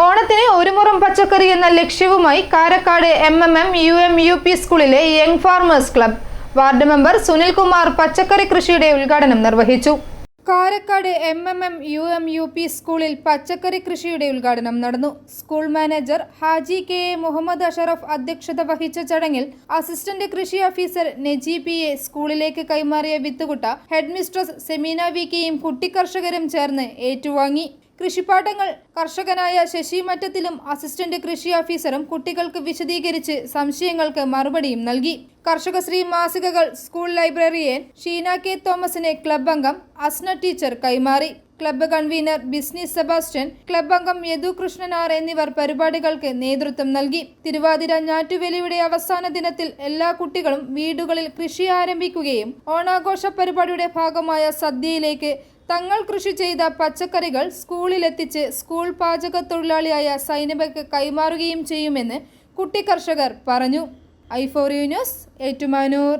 ഓണത്തിന് ഒരു മുറം പച്ചക്കറി എന്ന ലക്ഷ്യവുമായി Karakkad M M M U M U P സ്കൂളിലെ young farmers club. Ward member Sunilkumar പച്ചക്കറി കൃഷിയുടെ ഉദ്ഘാടനം നിർവഹിച്ചു. Karakkad M M M U M U P സ്കൂളിൽ പച്ചക്കറി കൃഷിയുടെ ഉദ്ഘാടനം നടന്നു. School manager Haji K A Muhammad Ashraf അധ്യക്ഷത വഹിച്ച ചടങ്ങിൽ അസിസ്റ്റന്റ് കൃഷി ഓഫീസർ നെജി പി എ സ്കൂളിലേക്ക് കൈമാറിയ വിത്തുകുട്ട ഹെഡ്മിസ്ട്രസ് സെമീന വി കെയും കുട്ടിക്കർഷകരും ചേർന്ന് ഏറ്റുവാങ്ങി. കൃഷിപ്പാഠങ്ങൾ കർഷകനായ ശശി മറ്റത്തിലും അസിസ്റ്റന്റ് കൃഷി ഓഫീസറും കുട്ടികൾക്ക് വിശദീകരിച്ച് സംശയങ്ങൾക്ക് മറുപടിയും നൽകി. കർഷകശ്രീ മാസികകൾ സ്കൂൾ ലൈബ്രറിയൻ ഷീന കെ തോമസിനെ ക്ലബ് അംഗം അസ്ന ടീച്ചർ കൈമാറി. Club convener Bisni Sebastian club അംഗം യദു കൃഷ്ണനാർ എന്നിവർ പരിപാടികൾക്ക് നേതൃത്വം നൽകി. തിരുവാതിര ഞാറ്റുവേലിയുടെ അവസാന ദിനത്തിൽ എല്ലാ കുട്ടികളും വീടുകളിൽ കൃഷി ആരംഭിക്കുകയും ഓണാഘോഷ പരിപാടിയുടെ ഭാഗമായ സദ്യയിലേക്ക് തങ്ങൾ കൃഷി ചെയ്ത പച്ചക്കറികൾ സ്കൂളിലെത്തിച്ച് സ്കൂൾ പാചക തൊഴിലാളിയായ സൈനബക്ക് കൈമാറുകയും ചെയ്യുമെന്ന് കുട്ടി കർഷകർ പറഞ്ഞു. ഐഫോറിയു ന്യൂസ് ഏറ്റുമാനൂർ.